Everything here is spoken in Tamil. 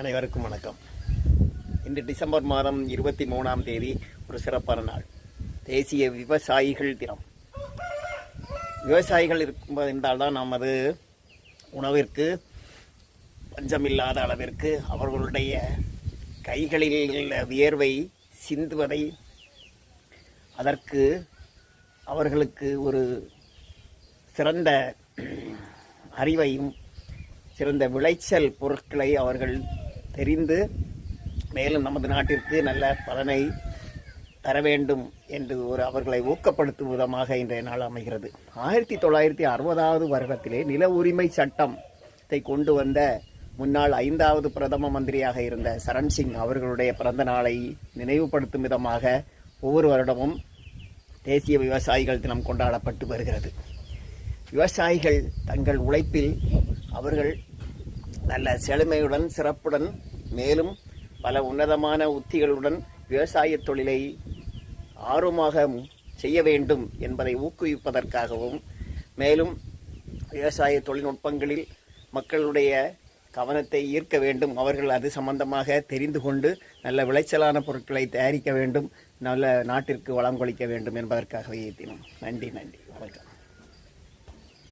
அனைவருக்கும் வணக்கம். இன்று டிசம்பர் மாதம் இருபத்தி மூணாம் தேதி ஒரு சிறப்பான நாள். தேசிய விவசாயிகள் தினம். விவசாயிகள் இருக்கும் என்றால்தான் நமது உணவிற்கு பஞ்சமில்லாத அளவிற்கு அவர்களுடைய கைகளில் உள்ள வியர்வை சிந்துவதை அதற்கு அவர்களுக்கு ஒரு சிறந்த அறிவையும் சிறந்த விளைச்சல் பொருட்களை அவர்கள் தெரிந்து மேலும் நமது நாட்டிற்கு நல்ல பலனை தர வேண்டும் என்று ஒரு அவர்களை ஊக்கப்படுத்தும் விதமாக இன்றைய நாள் அமைகிறது. ஆயிரத்தி தொள்ளாயிரத்தி அறுபதாவது வருடத்திலே நில உரிமை சட்டத்தை கொண்டு வந்த முன்னாள் ஐந்தாவது பிரதம மந்திரியாக இருந்த சரண் சிங் அவர்களுடைய பிறந்த நாளை நினைவுபடுத்தும் விதமாக ஒவ்வொரு வருடமும் தேசிய விவசாயிகள் தினம் கொண்டாடப்பட்டு வருகிறது. விவசாயிகள் தங்கள் உழைப்பில் அவர்கள் நல்ல செழுமையுடன் சிறப்புடன் மேலும் பல உன்னதமான உத்திகளுடன் விவசாய தொழிலை ஆர்வமாக செய்ய வேண்டும் என்பதை ஊக்குவிப்பதற்காகவும் மேலும் விவசாய தொழில்நுட்பங்களில் மக்களுடைய கவனத்தை ஈர்க்க வேண்டும். அவர்கள் அது சம்பந்தமாக தெரிந்து கொண்டு நல்ல விளைச்சலான பொருட்களை தயாரிக்க வேண்டும். நல்ல நாட்டிற்கு வளம் கொளிக்க வேண்டும் என்பதற்காகவே தினம். நன்றி நன்றி. வணக்கம்.